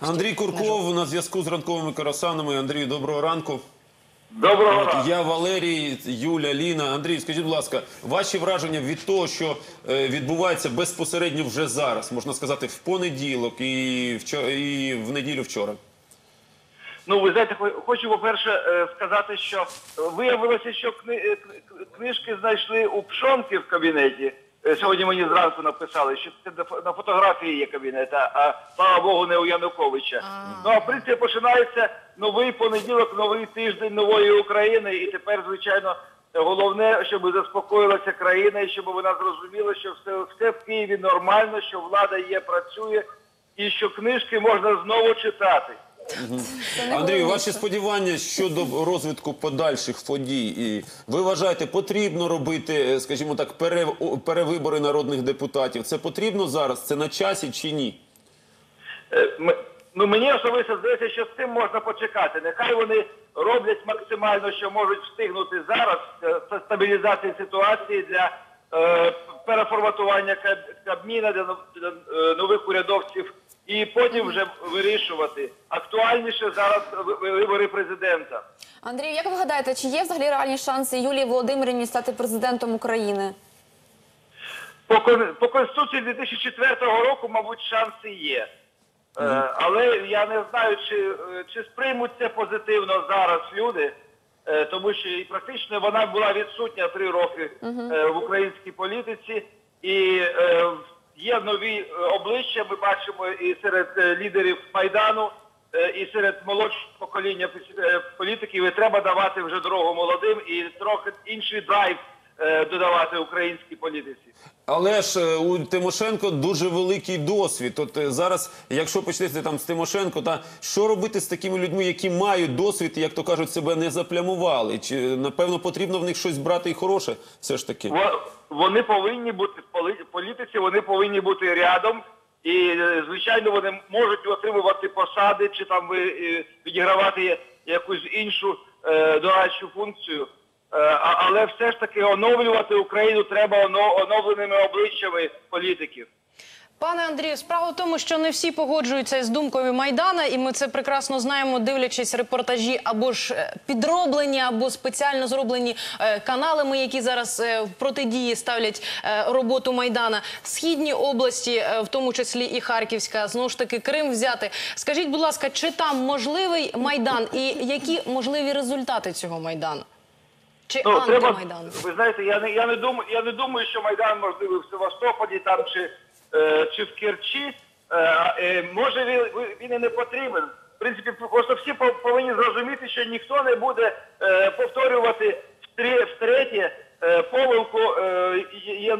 Андрій Курков на зв'язку з ранковими карасанами. Андрію, доброго ранку. Доброго ранку. я Валерій, Юля, Ліна. Андрій, скажіть, будь ласка, ваші враження від того, що е, відбувається безпосередньо вже зараз, можна сказати, в понеділок і, вчора, і в неділю вчора. Ну, ви знаєте, хочу, по-перше, е, сказати, що виявилося, що е, кни- книжки знайшли у Пшонки в кабінеті. Е, Сьогодні мені зранку написали, що це на фотографії є кабінет, а, а слава Богу, не у Януковича. Ну, а в принципі починається новий понеділок, новий тиждень нової України. І тепер, звичайно, головне, щоб заспокоїлася країна і щоб вона зрозуміла, що все, все в Києві нормально, що влада є, працює, і що книжки можна знову читати. Андрію, ваші сподівання щодо розвитку подальших подій. І ви вважаєте, потрібно робити, е, скажімо так, пере, перевибори народних депутатів? Це потрібно зараз? Це на часі чи ні? Е, Ну мені особисто здається, що з цим можна почекати. Нехай вони роблять максимально, що можуть встигнути зараз е, це стабілізації ситуації для е, переформатування Кабміна для, нов- для нових урядовців, і потім вже вирішувати. Актуальніше зараз ви- ви- вибори президента. Андрію, як ви гадаєте, чи є взагалі реальні шанси Юлії Володимирівні стати президентом України? По, по Конституції 2004 року, мабуть, шанси є. Е, але я не знаю, чи, е, чи сприймуть це позитивно зараз люди, е, тому що і практично вона була відсутня три роки е, в українській політиці, і е, є нові е, обличчя. Ми бачимо і серед е, лідерів майдану, е, і серед молодшого покоління політиків. І треба давати вже дорогу молодим і трохи інший драйв додавати українській політиці. Але ж у Тимошенко дуже великий досвід. От зараз, якщо почнете там з Тимошенко, та що робити з такими людьми, які мають досвід як то кажуть, себе не заплямували? Чи напевно потрібно в них щось брати і хороше? Все ж таки. Во- Вони повинні бути в політиці, вони повинні бути рядом. І, е, звичайно, вони можуть отримувати посади чи там ви- е, відігравати якусь іншу е, дорадчу функцію. Е, але все ж таки оновлювати Україну треба оновленими обличчями політиків. Пане Андрію, справа в тому, що не всі погоджуються з думкою Майдана, і ми це прекрасно знаємо, дивлячись репортажі або ж е, підроблені, або спеціально зроблені е, каналами, які зараз е, в протидії ставлять е, роботу Майдана. Східні області, е, в тому числі і Харківська, знову ж таки Крим взяти. Скажіть, будь ласка, чи там можливий майдан, і які можливі результати цього майдану? Чи Ну, треба, ви знаєте, я не, я, не думаю, я не думаю, що Майдан можливий в Севастополі там чи, чи в Керчі. Е, е, може він, і не потрібен. В принципі, просто всі по- повинні зрозуміти, що ніхто не буде е, повторювати втретє е, помилку е,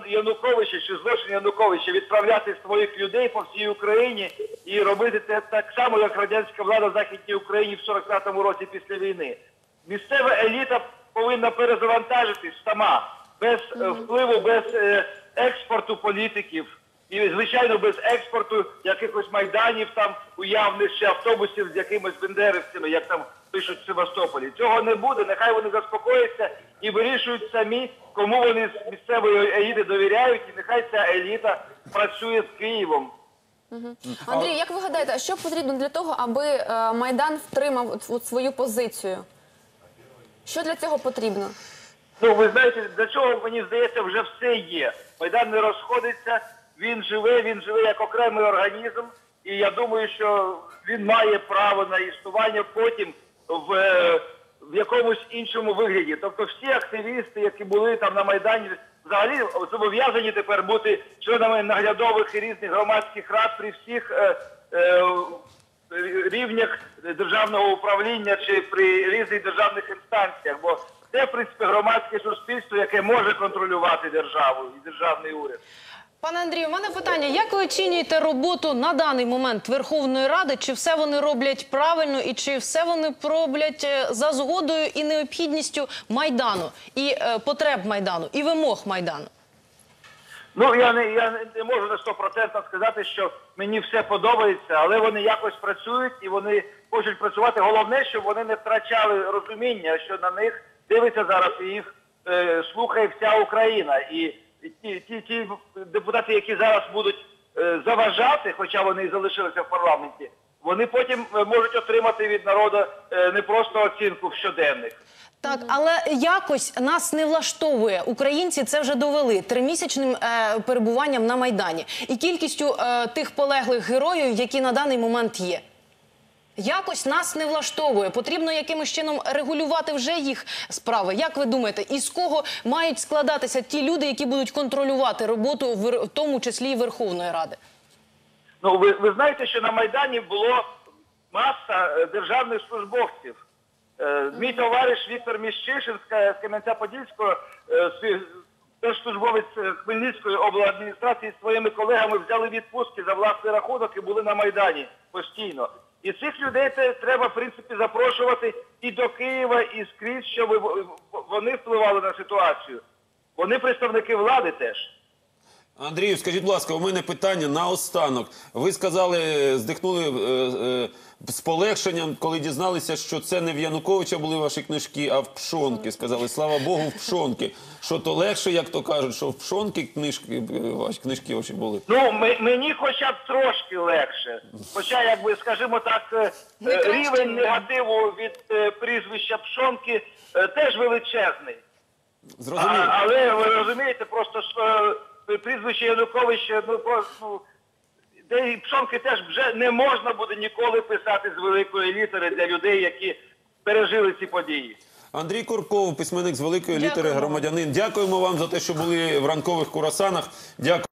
Януковича чи злочин Януковича, відправляти своїх людей по всій Україні і робити це так само, як радянська влада в Західній Україні в 45-му році після війни. Місцева еліта повинна перезавантажитись сама, без е, впливу, без е, експорту політиків і, звичайно, без експорту якихось майданів там уявних чи автобусів з якимись бендерівцями, як там пишуть в Севастополі. Цього не буде. Нехай вони заспокояться і вирішують самі, кому вони з місцевої еліти довіряють, і нехай ця еліта працює з Києвом. Андрію, як ви гадаєте, що потрібно для того, аби е, Майдан втримав от- свою позицію? Що для цього потрібно? Ну, ви знаєте, для чого, мені здається, вже все є. Майдан не розходиться, він живе, він живе як окремий організм, і я думаю, що він має право на існування потім в, е, в якомусь іншому вигляді. Тобто всі активісти, які були там на Майдані, взагалі зобов'язані тепер бути членами наглядових і різних громадських рад при всіх е, е, рівнях державного управління чи при різних державних інстанціях, бо це, в принципі, громадське суспільство, яке може контролювати державу і державний уряд. Пане Андрію, у мене питання: як ви оцінюєте роботу на даний момент Верховної Ради? Чи все вони роблять правильно, і чи все вони роблять е, за згодою і необхідністю майдану і е, потреб майдану і вимог майдану? Ну я не я не- можу на 100% сказати, що мені все подобається, але вони якось працюють і вони хочуть працювати. Головне, щоб вони не втрачали розуміння, що на них дивиться зараз і їх е, слухає вся Україна. І ті, ті, ті депутати, які зараз будуть е, заважати, хоча вони і залишилися в парламенті, вони потім е, можуть отримати від народу е, не просто оцінку в щоденних. Так, але якось нас не влаштовує. Українці це вже довели тримісячним е, перебуванням на майдані і кількістю е, тих полеглих героїв, які на даний момент є. Якось нас не влаштовує. Потрібно якимось чином регулювати вже їх справи. Як ви думаєте, із кого мають складатися ті люди, які будуть контролювати роботу, в, тому числі Верховної Ради? Ну, ви, ви знаєте, що на Майдані було маса е, державних службовців. Е, Мій товариш Віктор Міщишин з Ка- Кам'янця-Подільського, теж службовець е, Хмельницької обладміністрації своїми колегами взяли відпустки за власний рахунок і були на Майдані постійно. І цих людей треба, в принципі, запрошувати і до Києва, і скрізь, щоб вони впливали на ситуацію. Вони представники влади теж. Андрію, скажіть, будь ласка, у мене питання наостанок. Ви сказали, здихнули е, е, з полегшенням, коли дізналися, що це не в Януковича були ваші книжки, а в Пшонки. Сказали, слава Богу, в Пшонки. Що то легше, як то кажуть, що в Пшонки книжки, е, ваші книжки ваші були. Ну, ми- мені хоча б трошки легше. Хоча, якби, скажімо так, е, е, трошки, рівень негативу від е, прізвища Пшонки е, теж величезний. А, Зрозуміло. але ви розумієте, просто ж, е, прізвище Януковича, ну, ну, де і Пшонки теж вже не можна буде ніколи писати з великої літери для людей, які пережили ці події. Андрій Курков, письменник з великої літери Дякуємо. громадянин. Дякуємо вам за те, що були в ранкових курасанах. Дякую.